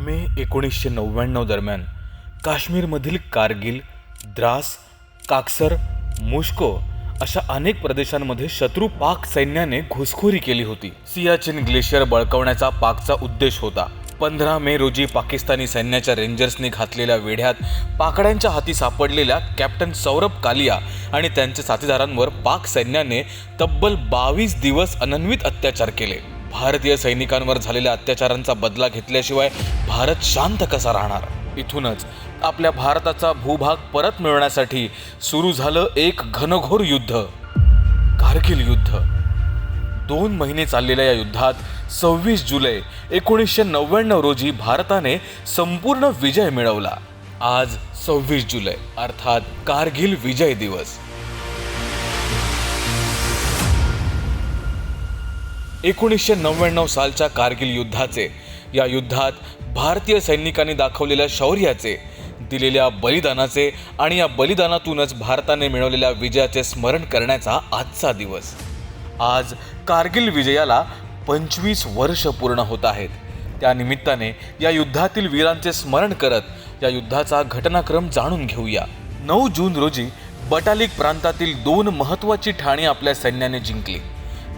मे एकोणीसशे नव्याण्णव दरम्यान काश्मीरमधील कारगिल द्रास काक्सर मुश्को अशा अनेक प्रदेशांमध्ये शत्रू पाक सैन्याने घुसखोरी केली होती. सियाचिन ग्लेशियर बळकवण्याचा पाकचा उद्देश होता. पंधरा मे रोजी पाकिस्तानी सैन्याच्या रेंजर्सने घातलेल्या वेढ्यात पाकड्यांच्या हाती सापडलेल्या कॅप्टन सौरभ कालिया आणि त्यांच्या साथीदारांवर पाक सैन्याने तब्बल बावीस दिवस अनन्वित अत्याचार केले. भारतीय सैनिकांवर झालेल्या अत्याचारांचा बदला घेतल्याशिवाय भारत शांत कसा राहणार? इथूनच आपल्या भारताचा भूभाग परत मिळवण्यासाठी सुरू झालं एक घनघोर युद्ध. कारगिल युद्ध. दोन महिने चाललेल्या या युद्धात सव्वीस जुलै एकोणीसशे नव्याण्णव रोजी भारताने संपूर्ण विजय मिळवला. आज सव्वीस जुलै अर्थात कारगिल विजय दिवस. एकोणीसशे नव्याण्णव सालच्या कारगिल युद्धाचे. या युद्धात भारतीय सैनिकांनी दाखवलेल्या शौर्याचे दिलेल्या बलिदानाचे आणि या बलिदानातूनच भारताने मिळवलेल्या विजयाचे स्मरण करण्याचा आजचा दिवस. आज कारगिल विजयाला पंचवीस वर्ष पूर्ण होत आहेत. त्यानिमित्ताने या युद्धातील वीरांचे स्मरण करत या युद्धाचा घटनाक्रम जाणून घेऊया. नऊ जून रोजी बटालिक प्रांतातील दोन महत्त्वाची ठाणी आपल्या सैन्याने जिंकली.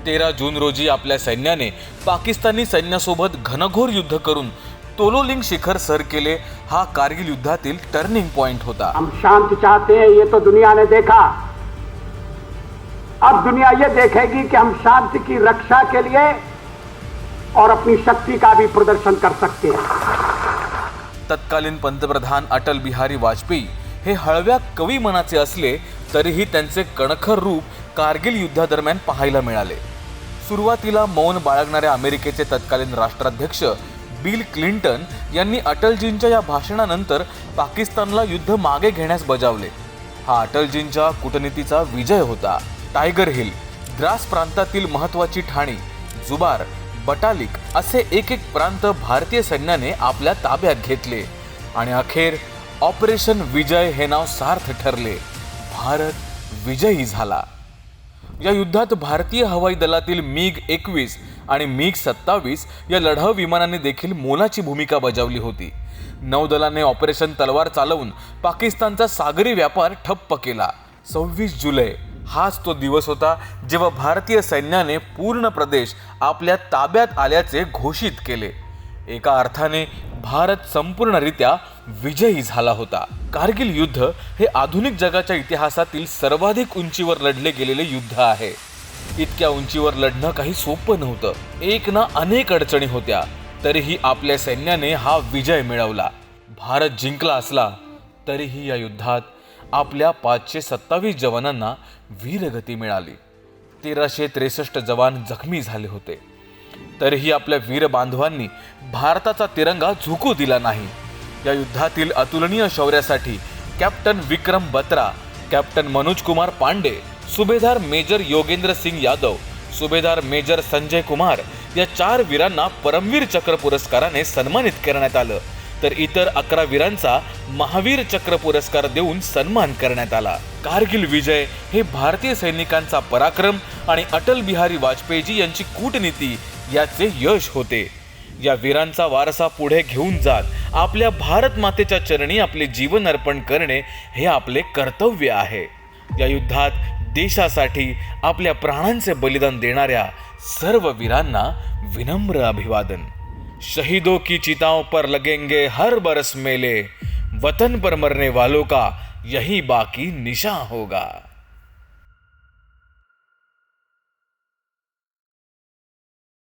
तेरा जून रोजी आपल्या सैन्याने पाकिस्तानी सैन्यासोबत घनघोर युद्ध करून तोलोलिंग शिखर सर केले. हा कारगिल युद्धातील टर्निंग पॉइंट होता. हम शांति चाहते हैं ये तो दुनिया ने देखा। अब दुनिया ये देखेगी कि हम शांति की रक्षा के लिए और अपनी शक्ति का भी प्रदर्शन कर सकते हैं। तत्कालीन पंतप्रधान अटल बिहारी वाजपेयी हे हळव्या कवी मनाचे असले तरीही त्यांचे कणखर रूप कारगिल युद्धादरम्यान पाहायला मिळाले. सुरुवातीला मौन बाळगणाऱ्या अमेरिकेचे तत्कालीन राष्ट्राध्यक्ष बिल क्लिंटन यांनी अटलजींच्या या भाषणानंतर पाकिस्तानला युद्ध मागे घेण्यास बजावले. हा अटलजींच्या कूटनीतीचा विजय होता. टायगर हिल द्रास प्रांतातील महत्वाची ठाणी जुबार बटालिक असे एक एक प्रांत भारतीय सैन्याने आपल्या ताब्यात घेतले आणि अखेर ऑपरेशन विजय हे नाव सार्थ ठरले. भारत विजयी झाला. या युद्धात भारतीय हवाई दलातील मिग एकवीस आणि मिग सत्तावीस या लढाऊ विमानाने देखील मोलाची भूमिका बजावली होती. नौदलाने ऑपरेशन तलवार चालवून पाकिस्तानचा सागरी व्यापार ठप्प केला. सव्वीस जुलै हाच तो दिवस होता जेव्हा भारतीय सैन्याने पूर्ण प्रदेश आपल्या ताब्यात आल्याचे घोषित केले. एका अर्थाने भारत संपूर्णरित्या विजयी झाला होता. कारगिल युद्ध हे आधुनिक जगाच्या इतिहासातील सर्वाधिक उंचीवर लढले गेलेले युद्ध आहे. इतक्या उंचीवर लढणं काही सोपं नव्हतं. एक ना अनेक अडचणी होत्या. तरीही आपल्या सैन्याने हा विजय मिळवला. भारत जिंकला असला तरीही या युद्धात आपल्या पाचशे सत्तावीस जवानांना वीरगती मिळाली. तेराशे त्रेसष्ट जवान जखमी झाले होते. तरीही आपल्या वीर बांधवांनी भारताचा तिरंगा झुकू दिला नाही. या युद्धातील अतुलनीय शौर्यासाठी कॅप्टन विक्रम बत्रा कॅप्टन मनोज कुमार पांडे सुभेदार मेजर योगेंद्र सिंग यादव सुभेदार मेजर संजय कुमार या चार वीरांना परमवीर चक्र पुरस्काराने सन्मानित करण्यात आलं. तर इतर अकरा वीरांचा महावीर चक्र पुरस्कार देऊन सन्मान करण्यात आला. कारगिल विजय हे भारतीय सैनिकांचा पराक्रम आणि अटल बिहारी वाजपेयीजी यांची कूटनीती याचे यश होते. या वीरांचा वारसा पुढे घेऊन जात आपल्या भारत मातेच्या चरणी आपले जीवन अर्पण करणे हे आपले कर्तव्य आहे. या युद्धात देशासाठी आपल्या प्राणांचे बलिदान देणाऱ्या सर्व वीरांना विनम्र अभिवादन. शहीदों की चिताओं पर लगेंगे हर बरस मेले। वतन पर मरने वालों का यही बाकी निशा होगा।